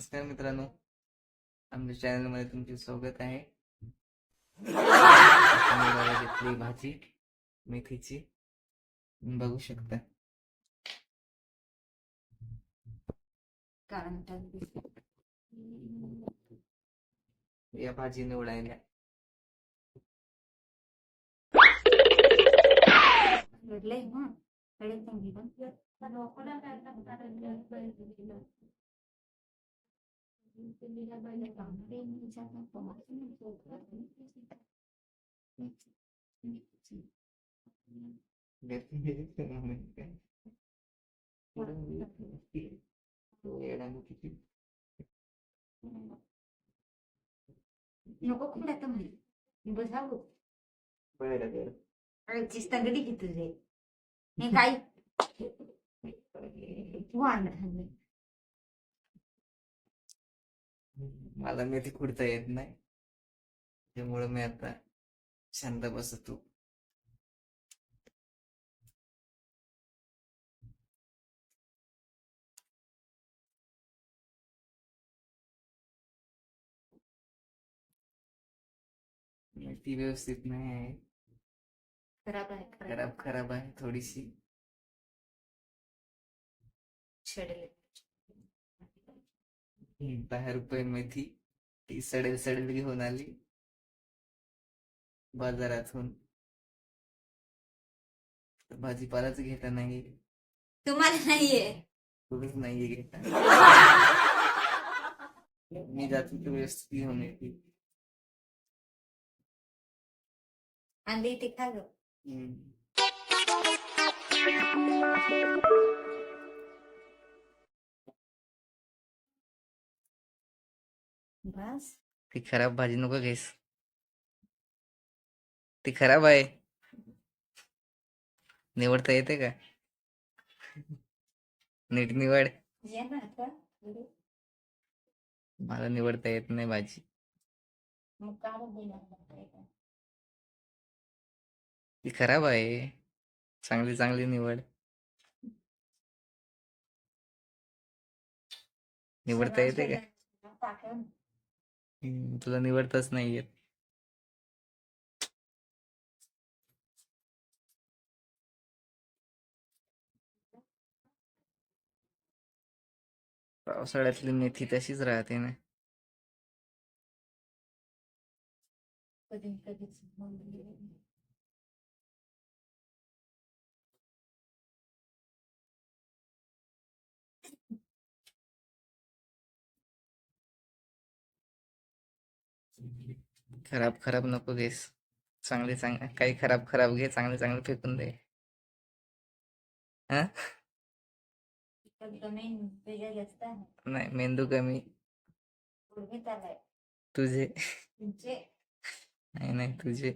नमस्कार मित्रांनो. आमच्या चॅनलमध्ये तुमचे स्वागत आहे. घेतली भाजी मेथीची. बघू शकता. कारण या भाजी निवडायला. घडलंय ना कळेल सांगितलं नको कुठे आता म्हणे बसावं बरं बरं अळची तगडी की तुझे हे काय? वाढ मला मेथी खुडता येत नाही. त्यामुळे मी आता शांत बसतो. मेथी व्यवस्थित नाही आहे. खराब आहे खराब. खराब आहे थोडीशी. छेडले दहा रुपये मेथी ती सडेल सडेल घेऊन आली. बाजारातून. भाजीपालाच घेता नाही तुम्हाला नाहीये? कुठंच नाहीये घेता. मी जातो तर व्यवस्थित घेऊन येते. अंडी ते खा बस ती खराब भाजी नको घेस ती खराब आहे निवडता येते का नीट निवड मला निवडता येत नाही भाजी ती खराब आहे चांगली चांगली निवड निवडता येते का हम्म, तुला निवडताच नाही येत पावसाळ्यातली मेथी तशीच राहते ना. कधी कधीच खराब खराब नको घेस. चांगले चांग काही खराब खराब घे चांगले चांगले फेकून दे. हा? नाही मेंदू कमी. तुझे. नाही नाही तुझे.